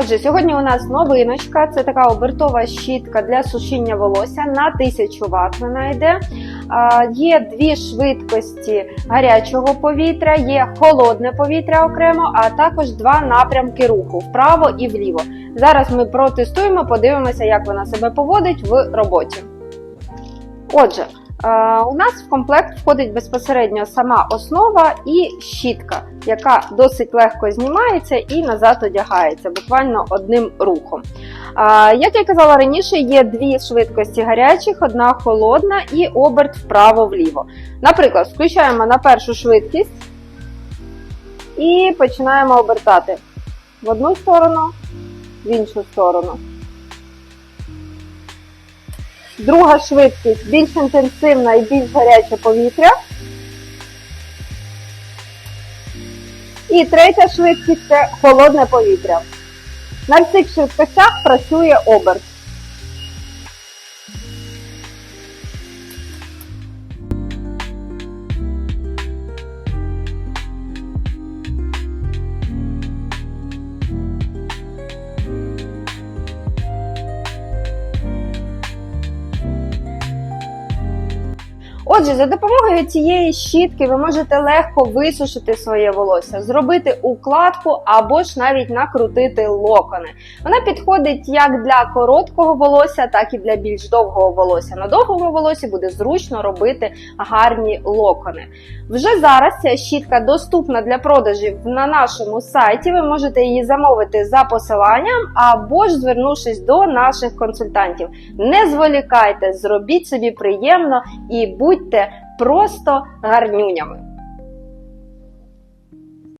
Отже, сьогодні у нас новиночка. Це така обертова щітка для сушіння волосся на 1000 Вт. Вона йде. Є дві швидкості гарячого повітря, є холодне повітря окремо, а також два напрямки руху вправо і вліво. Зараз ми протестуємо, подивимося, як вона себе поводить в роботі. Отже, у нас в комплект входить безпосередньо сама основа і щітка, яка досить легко знімається і назад одягається, буквально одним рухом. Е, Як я казала раніше, є дві швидкості гарячих, одна холодна і оберт вправо-вліво. Наприклад, включаємо на першу швидкість і починаємо обертати в одну сторону, в іншу сторону. Друга швидкість більш інтенсивна і більш гаряче повітря. І третя швидкість це холодне повітря. На цих швидкостях працює оберт. Отже, за допомогою цієї щітки ви можете легко висушити своє волосся, зробити укладку або ж навіть накрутити локони. Вона підходить як для короткого волосся, так і для більш довгого волосся. На довгому волосі буде зручно робити гарні локони. Вже зараз ця щітка доступна для продажів на нашому сайті. Ви можете її замовити за посиланням або ж звернувшись до наших консультантів. Не зволікайте, зробіть собі приємно і будьте просто гарнюнями.